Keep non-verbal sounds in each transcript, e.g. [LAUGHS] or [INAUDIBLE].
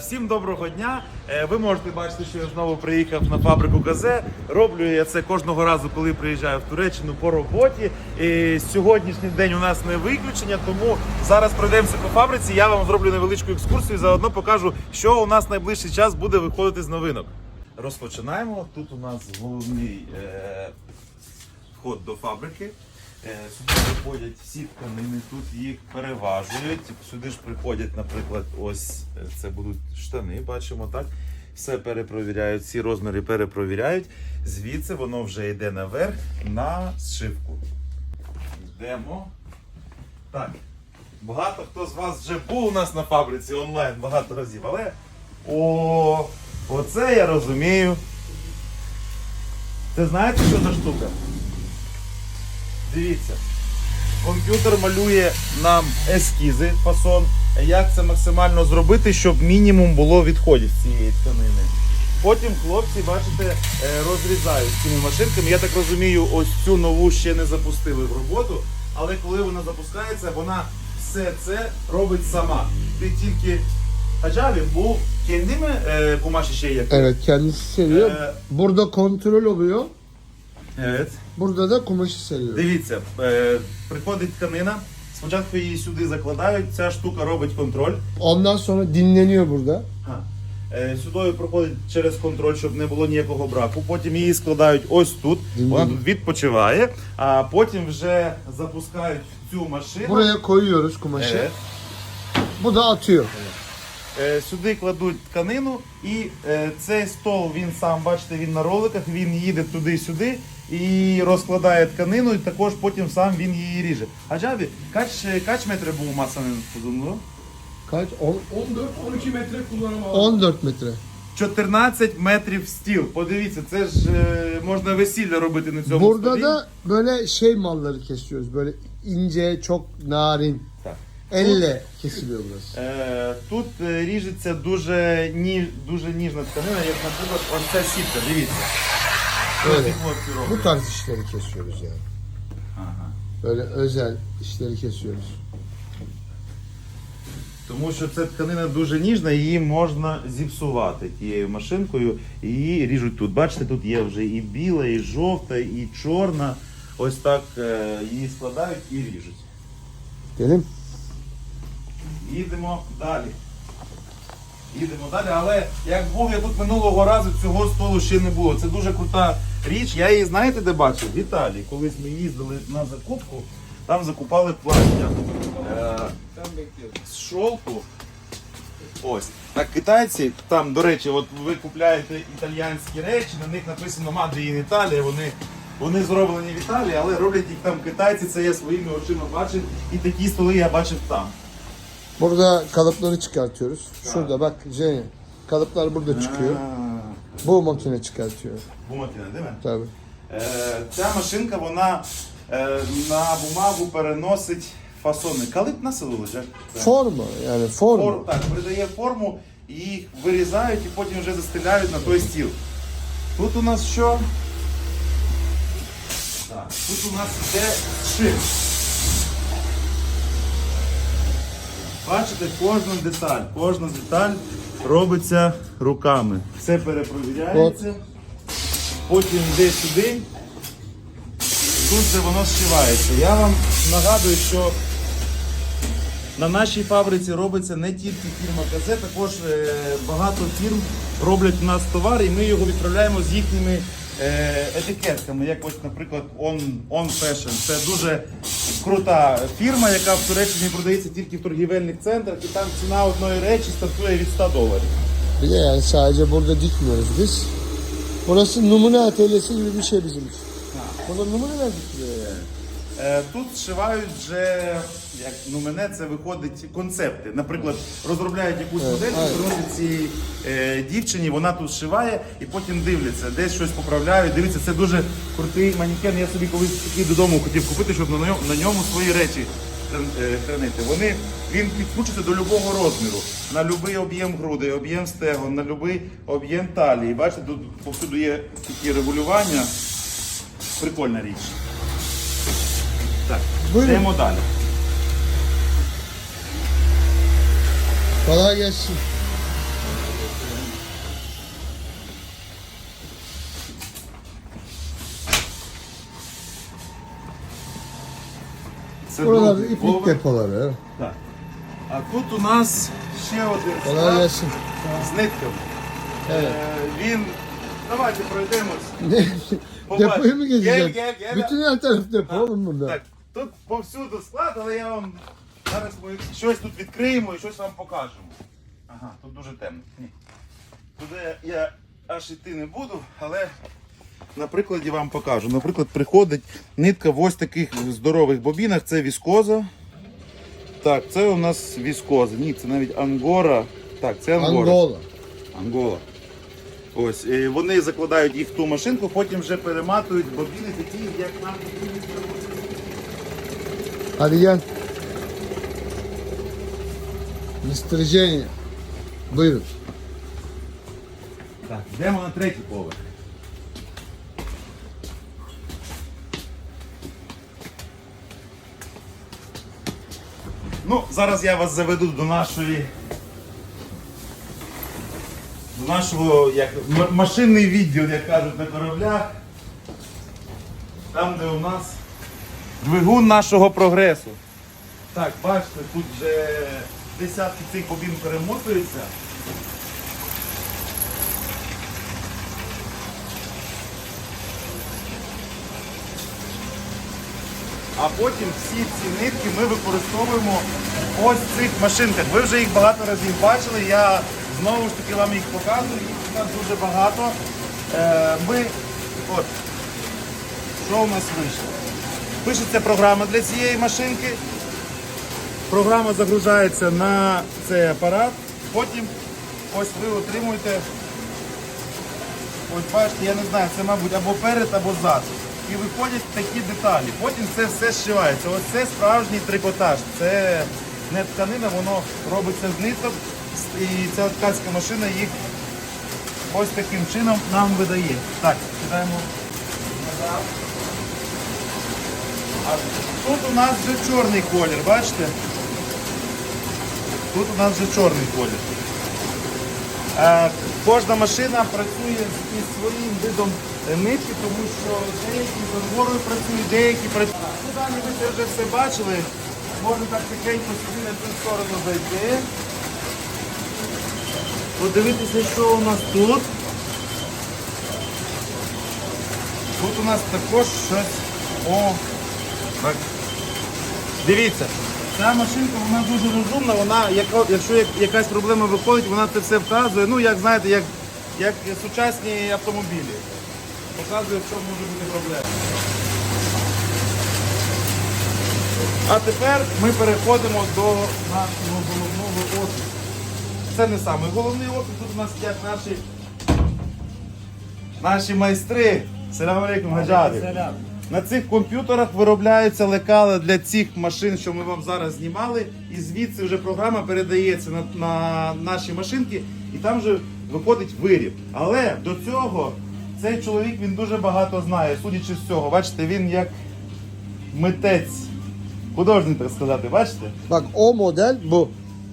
Всім доброго дня. Е, Ви можете бачити, що я знову приїхав на фабрику Газе. Роблю я це кожного разу, коли приїжджаю в Туреччину по роботі. І сьогоднішній день у нас не виключення, тому зараз пройдемося по фабриці. Я вам зроблю невеличку екскурсію. Заодно покажу, що у нас найближчий час буде виходити з новинок. Розпочинаємо. Тут у нас головний е, вход до фабрики. Е, Сюди приходять всі тканини, тут їх переважують. Сюди ж приходять, наприклад, ось е, це будуть штани, бачимо так. Все перепровіряють, всі розміри перепровіряють. Звідси воно вже йде наверх на зшивку. Йдемо. Так. Багато хто з вас вже був у нас на фабриці онлайн багато разів, але о, оце я розумію. Це знаєте, що за штука? Дивіться, комп'ютер малює нам ескізи, фасон. Як це максимально зробити, щоб мінімум було відходів з цієї тканини. Потім хлопці, бачите, е, розрізають цими машинками. Я так розумію, ось цю нову ще не запустили в роботу, але коли вона запускається, вона все це робить сама. Ти тільки Hacı bu kendi mi e, kumaşı şey yapıyor? Evet kendisi seriyor. Ee, Burada kontrol oluyor. Evet. Burada da kumaşı seriyor. Дивіться, е, приходить тканина, спочатку її сюди закладають, ця штука робить контроль. Ondan sonra dinleniyor burada. Ага. Е, Сюди проходить через контроль, щоб не було ніякого браку. Потім її складають ось тут. Вона тут відпочиває, а потім вже запускають цю машину. Buraya koyuyoruz kumaşı. Evet. Bu da atıyor. Е, Сюди кладуть тканину, і е, цей стол він сам, бачите, він на роликах, він їде туди-сюди і розкладає тканину, і також потім сам він її ріже. А Джабі, кач, кач метри був масаний uzunluğu? Kaç? On- 14-12 metre kullanım alanı. 14 metre. 14 метрів стіл. Подивіться, це ж е, можна весілля робити на цьому Burada столі. da böyle şey malları kesiyoruz. Böyle ince, çok narin. Elle kesiliyor burası. Е, тут е, ріжеться дуже, ніж, дуже ніжна тканина, як, наприклад, ось ця сітка. Дивіться. Що Evet. ці хлопці роблять? Bu tarz işleri kesiyoruz yani. Ага. Böyle özel işleri kesiyoruz. Тому що ця тканина дуже ніжна, її можна зіпсувати тією машинкою. І її ріжуть тут. Бачите, тут є вже і біла, і жовта, і чорна. Ось так е, її складають і ріжуть. Gelin. Їдемо далі. Їдемо далі, але як був я тут минулого разу, цього столу ще не було. Це дуже крута річ. Я її знаєте, де бачив? В Італії. Колись ми їздили на закупку, там закупали плаття. Е, з шовку. Ось. Так китайці, там, до речі, от ви купляєте італіянські речі, на них написано Made in Italia, вони, вони зроблені в Італії, але роблять їх там китайці, це я своїми очима бачив. І такі столи я бачив там. Burada kalıpları çıkartıyoruz. Şurada bak Jenny. Kalıplar burada çıkıyor. А, Bu makine çıkartıyor. Bu makine değil mi? Tabii. Е, ця машинка вона е, на бумагу переносить фасони. Калип насилу лежать. Forma yani forma. Фор, так, придає форму, і їх вирізають і потім вже застеляють на той стіл. Тут у нас що? Так, тут у нас іде шип. Бачите, кожна деталь, кожна деталь робиться руками. Все перепровіряється. Потім йде сюди. Тут де воно зшивається. Я вам нагадую, що на нашій фабриці робиться не тільки фірма КЗ, також е, багато фірм роблять у нас товар, і ми його відправляємо з їхніми е, етикетками, як ось, наприклад, On, On Fashion. Це дуже крута фірма, яка в Туреччині продається тільки в торгівельних центрах, і там ціна одної речі стартує від 100 доларів. Yani sadece burada dikmiyoruz biz. Burası numune atölyesi gibi bir şey bizim için. Burada numuneler dikiliyor yani. Е, Тут зшивають вже, як ну мене це виходить концепти. Наприклад, розробляють якусь Е, модель, приносять цій е, дівчині, вона тут зшиває і потім дивляться, десь щось поправляють. Дивіться, це дуже крутий манікен. Я собі колись такий додому хотів купити, щоб на ньому, на ньому свої речі е, хранити. Вони він підкручується до любого розміру, на будь-який об'єм грудей, об'єм стегон, на будь-який об'єм талії. Бачите, тут повсюду є такі регулювання. Прикольна річ. Так, йдемо далі. Kolay gelsin. Це Buralar добре. iplik Ова- depoları. Так. А тут у нас ще один Kolay склад gelsin. з нитками. Evet. Е, Він. Давайте пройдемось. Ne? Depoyu mu Gel, gezeceğim? gel, gel. Bütün her taraf depo oğlum burada. Так, тут повсюду склад, але я вам зараз ми щось тут відкриємо і щось вам покажемо. Ага, тут дуже темно. Ні. Туди я аж іти не буду, але на прикладі вам покажу. Наприклад, приходить нитка в ось таких здорових бобінах, це віскоза. Так, це у нас віскоза. Ні, це навіть ангора. Так, це ангора. Angola. Ангола. Ось, і вони закладають їх в ту машинку, потім вже перематують бобіни такі, як нам потрібні. Jenny. Buyurun. Так, йдемо на третій поверх. Ну, зараз я вас заведу до нашої. До нашого як, машинний відділ, як кажуть на кораблях. Там, де у нас двигун нашого прогресу. Так, бачите, тут вже десятки цих бобін перемотуються. А потім всі ці нитки ми використовуємо ось в цих машинках. Ви вже їх багато разів бачили. Я знову ж таки вам їх показую. Їх у нас дуже багато. Е, ми, от, що у нас вийшло? Пишеться програма для цієї машинки. Програма загружається на цей апарат. Потім ось ви отримуєте Ось бачите, я не знаю, це, мабуть, або перед, або зад. І виходять такі деталі. Потім це все зшивається. Ось це справжній трикотаж. Це не тканина, воно робиться з ниток. І ця ткацька машина їх ось таким чином нам видає. Так, кидаємо тут у нас вже чорний колір, бачите? Тут у нас вже чорний колір. Е, Кожна машина працює із своїм видом нитки, тому що деякі з розгорою працюють, деякі працюють. Ну, далі ви це вже все бачили. Можна так тихенько собі на цю сторону зайти. Подивитися, що у нас тут. Тут у нас також щось. О, так. Дивіться, ця машинка вона дуже розумна, вона, якщо якась проблема виходить, вона це все вказує. Ну, як знаєте, як, як сучасні автомобілі. Показує, в чому може бути проблема. А тепер ми переходимо до нашого головного офісу. Це не самий головний офіс, тут у нас сидять наші, наші майстри. Салам алейкум, гаджаві. На цих комп'ютерах виробляються лекала для цих машин, що ми вам зараз знімали, і звідси вже програма передається на, на наші машинки, і там вже виходить виріб. Але до цього цей чоловік він дуже багато знає, судячи з цього. Бачите, він як митець, художник, так сказати, бачите? Bak o model bu.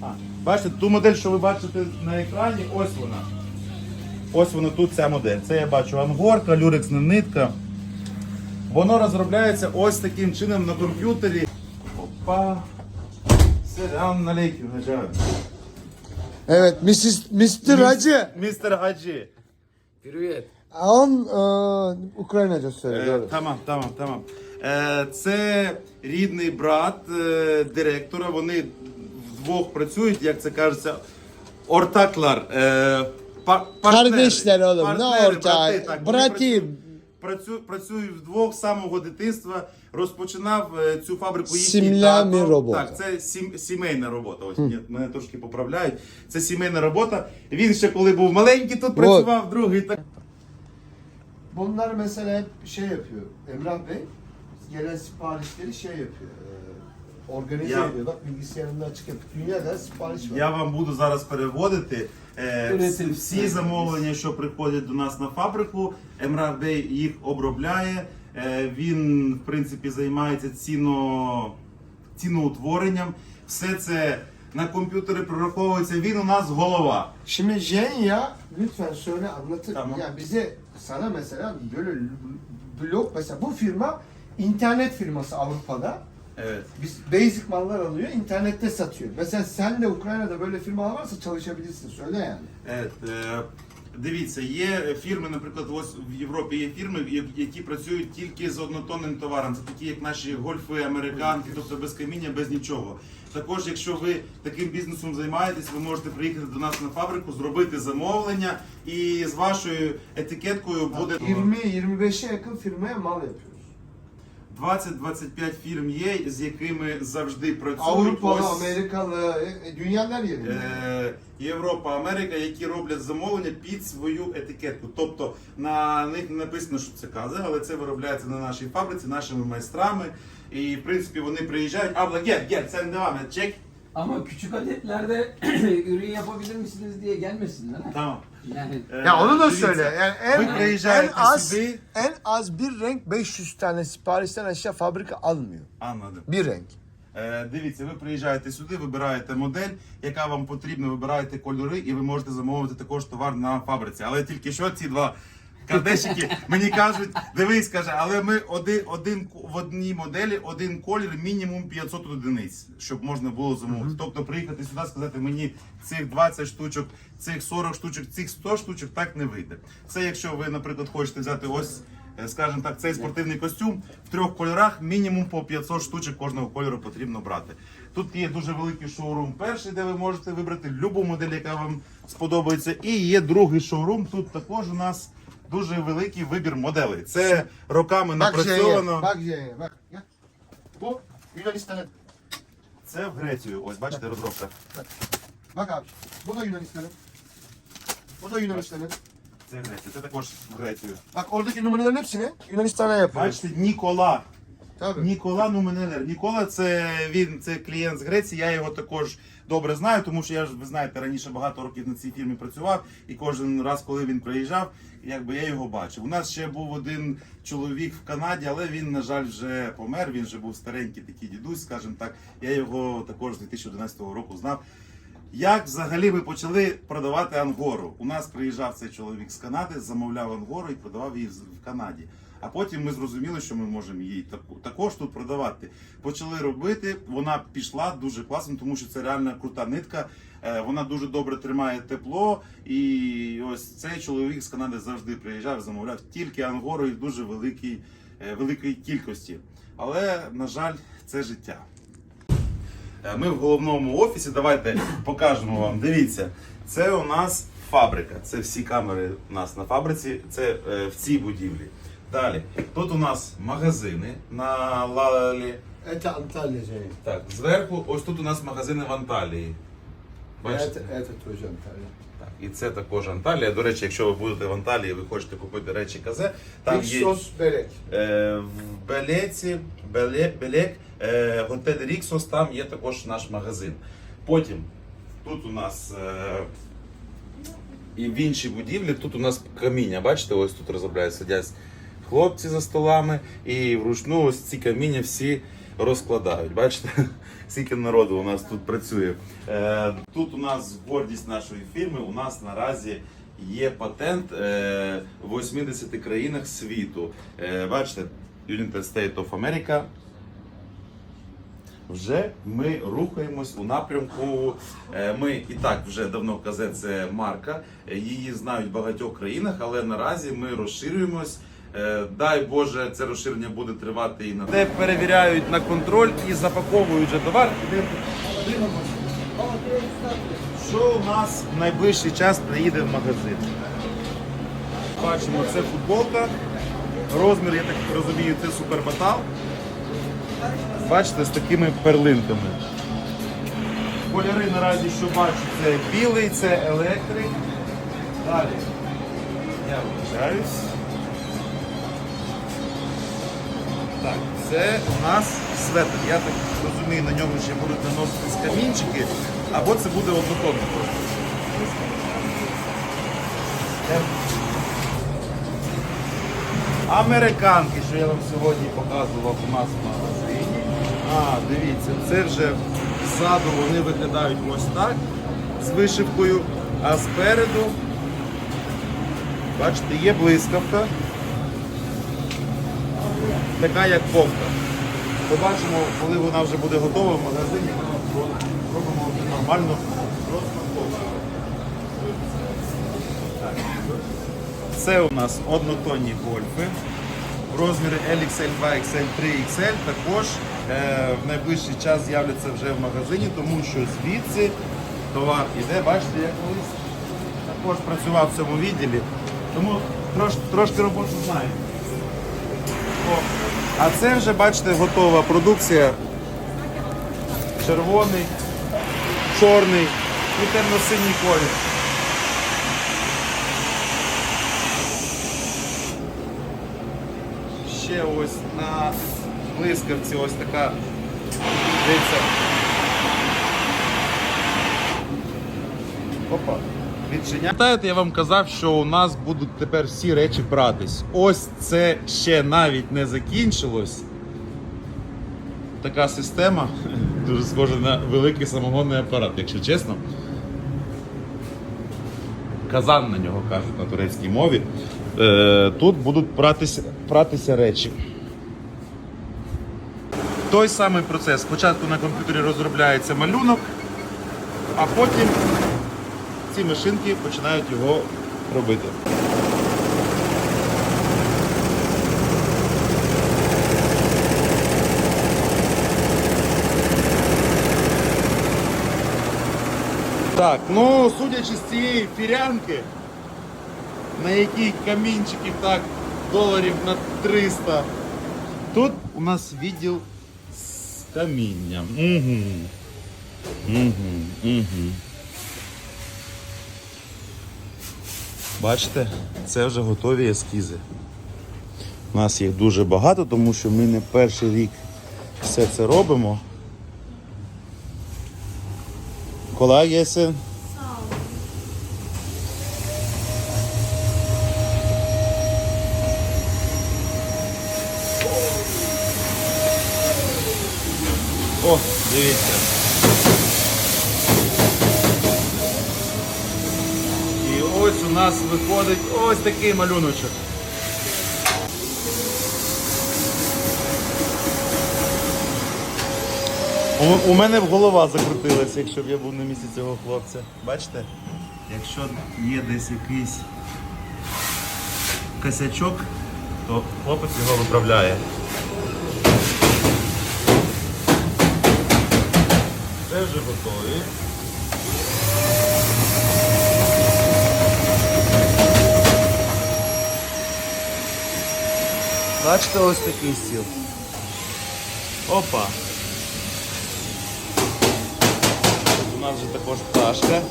А, бачите, ту модель, що ви бачите на екрані, ось вона. Ось вона тут ця модель. Це я бачу ангорка, люрексна нитка. Воно розробляється ось таким чином на комп'ютері. Опа. Селям алейкум, Хаджар. Evet Mrs. Mr. Hacı. Містер Хаджі. Привет. On e, Ukraynaca söyle. Е. Тамам, тамам, тамам. Е, Це рідний брат е, директора. Вони вдвох працюють, як це кажеться, ортаклар. е, па- партнери. Kardeşler oğlum ne Партнери, брати, ortağı? так, вони Bratım. Працю, працюю вдвох з самого дитинства. Розпочинав е, цю фабрику їхній тато. робота. Так, це сім, сімейна робота. Ось ні, мене трошки поправляють. Це сімейна робота. Він ще коли був маленький, тут працював, другий так. Bunlar mesela hep şey yapıyor. Emrah Bey gelen siparişleri şey yapıyor. e, Organize Ya. ediyor. Bak bilgisayarında açık yapıp dünya kadar sipariş var. Я вам буду зараз переводити всі, всі замовлення, що приходять до нас на фабрику. Емрах їх обробляє. Е, він, в принципі, займається ціно, ціноутворенням. Все це на комп'ютері прораховується. Він у нас голова. Şimdi Jenya lütfen söyle anlatır. Tamam. Ya bize sana mesela böyle blog mesela bu firma internet firması Avrupa'da. Evet. Biz basic mallar alıyor, internette satıyor. Mesela sen de Ukrayna'da böyle firmalar varsa çalışabilirsin. Söyle yani. Evet, е, дивіться, є фірми, наприклад, ось в Європі є фірми, які працюють тільки з однотонним товаром. Це такі, як наші гольфи, американки, тобто без каміння, без нічого. Також, якщо ви таким бізнесом займаєтесь, ви можете приїхати до нас на фабрику, зробити замовлення, і з вашою етикеткою буде 20-25'e yakın firmaya mal yapıyoruz. 20-25 фірм є, з якими завжди працюють. Avrupalı, Ось, Amerikalı, e, dünyanın her yerinde. Е, Європа, Америка, які роблять замовлення під свою етикетку. Тобто на них не написано, що це кази, але це виробляється на нашій фабриці, нашими майстрами. І в принципі вони приїжджають. А, є, gel sen devam et çek. Ama küçük adetlerde [CLEARS THROAT] ürün yapabilir misiniz diye gelmesinler. ha. Tamam. Yani Е, Ya onu da дивіться, söyle. Yani en, Ви en приїжджаєте az сюди. en az bir renk 500 tane siparişten aşağı fabrika almıyor. Anladım. Bir renk. Е, Дивіться, ви приїжджаєте сюди, вибираєте модель, яка вам потрібна, вибираєте кольори, і ви можете замовити також товар на фабриці. Але тільки що ці два кардешики мені кажуть, дивись, каже, але ми один, один в одній моделі один колір, мінімум 500 одиниць, щоб можна було замовити. Тобто приїхати сюди, сказати мені цих 20 штучок, цих 40 штучок, цих 100 штучок так не вийде. Це якщо ви, наприклад, хочете взяти ось. е, Скажімо так, цей спортивний костюм в трьох кольорах, мінімум по 500 штучок кожного кольору потрібно брати. Тут є дуже великий шоурум перший, де ви можете вибрати любу модель, яка вам сподобається. І є другий шоурум. Тут також у нас дуже великий вибір моделей. Це роками напрацьовано. Це в Грецію. Ось бачите, розробка. Bu da Yunanistan'ın. Це. Це також в Грецію. Бачите, Нікола. Tabii. Нікола Нуменелер. Нікола це він це клієнт з Греції. Я його також добре знаю, тому що я ж ви знаєте, раніше багато років на цій фірмі працював, і кожен раз, коли він приїжджав, якби я його бачив. У нас ще був один чоловік в Канаді, але він, на жаль, вже помер. Він вже був старенький такий дідусь, скажімо так. Я його також з 2011 року знав. Як взагалі ви почали продавати ангору? У нас приїжджав цей чоловік з Канади, замовляв ангору і продавав її в Канаді. А потім ми зрозуміли, що ми можемо її також тут продавати. Почали робити. Вона пішла дуже класно, тому що це реально крута нитка. Е, Вона дуже добре тримає тепло. І ось цей чоловік з Канади завжди приїжджав, замовляв тільки ангору і в дуже великій, е, великій кількості. Але, на жаль, це життя. Е, Ми в головному офісі. Давайте покажемо вам. Дивіться, це у нас фабрика. Це всі камери у нас на фабриці. Це в цій будівлі. Далі, тут у нас магазини на Лалі. Ete Antalya J'ye. Так, зверху, ось тут у нас магазини в Анталії. Бачите? Ete Tuğcu Antalya. Так, і це також Анталія. До речі, якщо ви будете в Анталії, ви хочете купити речі казе, там є. Е, в Белеці, Беле, Белек, е, готель Ріксос, там є також наш магазин. Потім тут у нас е, і в іншій будівлі, тут у нас каміння. Бачите, ось тут розробляють, сидять хлопці за столами, і вручну ось ці каміння всі розкладають. Бачите, [LAUGHS] скільки народу у нас тут працює. Е, тут у нас гордість нашої фірми. У нас наразі є патент е, в 80 країнах світу. Е, бачите, United States of America. Вже ми рухаємось у напрямку. Ми і так вже давно казе це марка. Її знають в багатьох країнах, але наразі ми розширюємось. Е, Дай Боже, це розширення буде тривати і на де перевіряють на контроль і запаковують вже товар. Що у нас в найближчий час приїде в магазин? Бачимо, це футболка. Розмір, я так розумію, це супербатал. Бачите, з такими перлинками. Кольори наразі, що бачу, це білий, це електрик. Далі. Я вибачаюсь. Так, це у нас светр. Я так розумію, на ньому ще будуть наноситись камінчики, або це буде однотонно просто. Американки, що я вам сьогодні показував у нас в магазині. А, дивіться, це вже ззаду вони виглядають ось так з вишивкою, а спереду, бачите, є блискавка. Така як кофта. Побачимо, коли вона вже буде готова в магазині, робимо нормальну розпаковку. Це у нас однотонні гольфи. В розмірі LXL 2 XL 3 XL також е, в найближчий час з'являться вже в магазині, тому що звідси товар іде, бачите, я колись також працював в цьому відділі, тому трош, трошки роботу знаю. А це вже, бачите, готова продукція. Червоний, чорний і темно-синій колір. Ще ось на блискавці ось така. Дивіться. Опа. Відчиня. Пам'ятаєте, я вам казав, що у нас будуть тепер всі речі пратись. Ось це ще навіть не закінчилось. Така система дуже схожа на великий самогонний апарат, якщо чесно. Казан на нього кажуть на турецькій мові. Е, тут будуть пратися, пратися речі. Той самий процес. Спочатку на комп'ютері розробляється малюнок, а потім ці машинки починають його робити. Так, ну судячи з цієї фірянки, на якій камінчиків так доларів на 300, тут у нас відділ з камінням. Угу. Угу. Угу. Бачите, це вже готові ескізи. У нас їх дуже багато, тому що ми не перший рік все це робимо. Kolay gelsin. О, дивіться. І ось у нас виходить ось такий малюночок. У, у мене голова закрутилася, якщо б я був на місці цього хлопця. Бачите? Якщо є десь якийсь косячок, то хлопець його виправляє. Це вже готові. Бачите, ось такий стіл. Опа. У нас вже також пташка.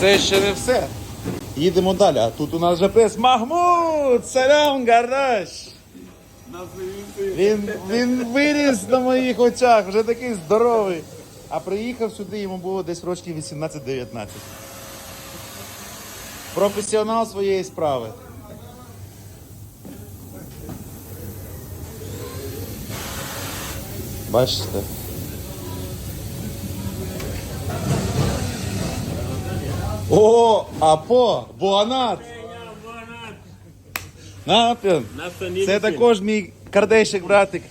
Це ще не все. Їдемо далі. А тут у нас вже пес Махмуд! Салям, гараж! Він, він виріс на моїх очах, вже такий здоровий. А приїхав сюди, йому було десь років 18-19. Професіонал своєї справи. Бачите? О, апо, буанат! Напін. Це також мій кардейщик братик.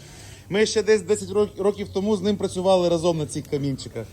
Ми ще десь 10 років тому з ним працювали разом на цих камінчиках.